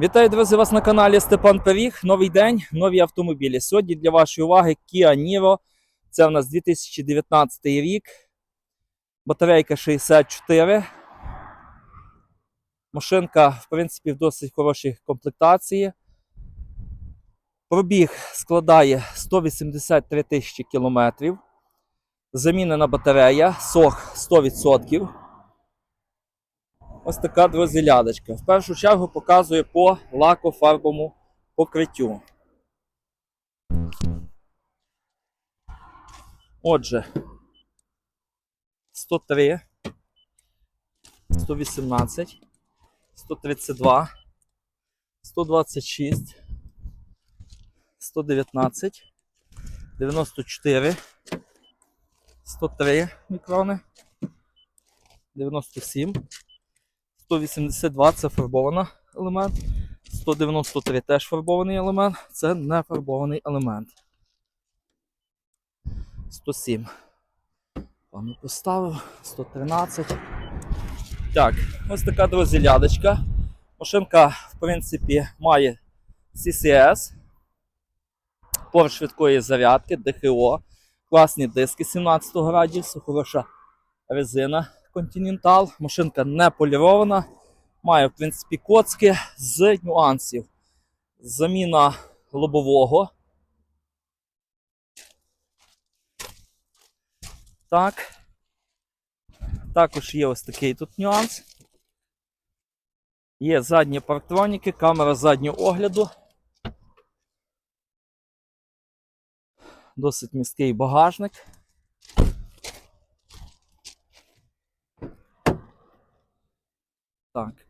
Вітаю, друзі, вас на каналі Степан Пиріг. Новий день, нові автомобілі. Сьогодні для вашої уваги Kia Niro. Це у нас 2019 рік. Батарейка 64. Машинка, в принципі, в досить хорошій комплектації. Пробіг складає 183 тисячі кілометрів. Замінена батарея, сох 100%. Ось така, друзі, лядочка. В першу чергу показує по лакофарбовому покриттю. Отже, 103, 118, 132, 126, 119, 94, 103 мікрони, 97, 182 це фарбований елемент. 193 теж фарбований елемент. Це не фарбований елемент. 107. Пану поставив. 113. Так, ось така, друзі, лядочка. Машинка, в принципі, має CCS, порт швидкої зарядки, ДХО, класні диски 17 радіусу, хороша резина Continental. Машинка не полірована. Має, в принципі, коцки з нюансів. Заміна лобового. Так. Також є ось такий тут нюанс. Є задні парктроніки, камера заднього огляду. Досить міський багажник. Так.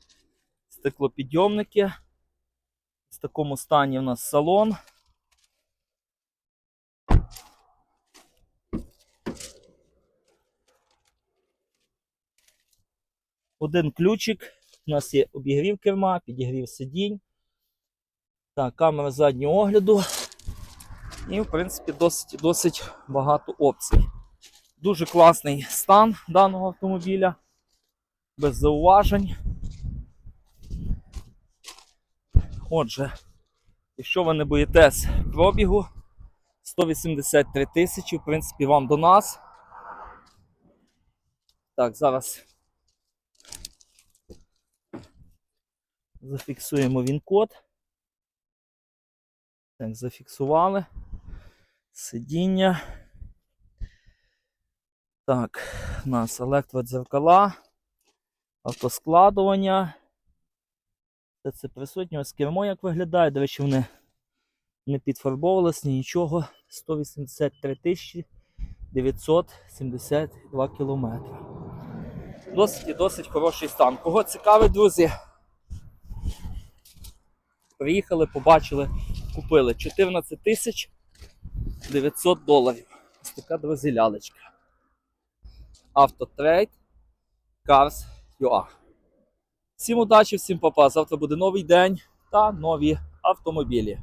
Стеклопідйомники. В такому стані у нас салон. Один ключик. У нас є обігрів керма, підігрів сидінь. Так, камера заднього огляду. І, в принципі, досить, досить багато опцій. Дуже класний стан даного автомобіля. Без зауважень. Отже, якщо ви не боїтесь пробігу, 183 тисячі, в принципі, вам до нас. Так, зараз зафіксуємо він код. Так, зафіксували. Сидіння. Так, у нас електродзеркала, автоскладування. Все це присутнє. Ось кермо як виглядає. До речі, вони не підфарбовувалися, ні нічого. 183 тисячі 972 кілометри. Досить і досить хороший стан. Кого цікавить, друзі? Приїхали, побачили, купили 14 тисяч 900 доларів. Ось така, друзі, лялечка. Автотрейд Cars UA. Всім удачі, всім папа. Завтра буде новий день та нові автомобілі.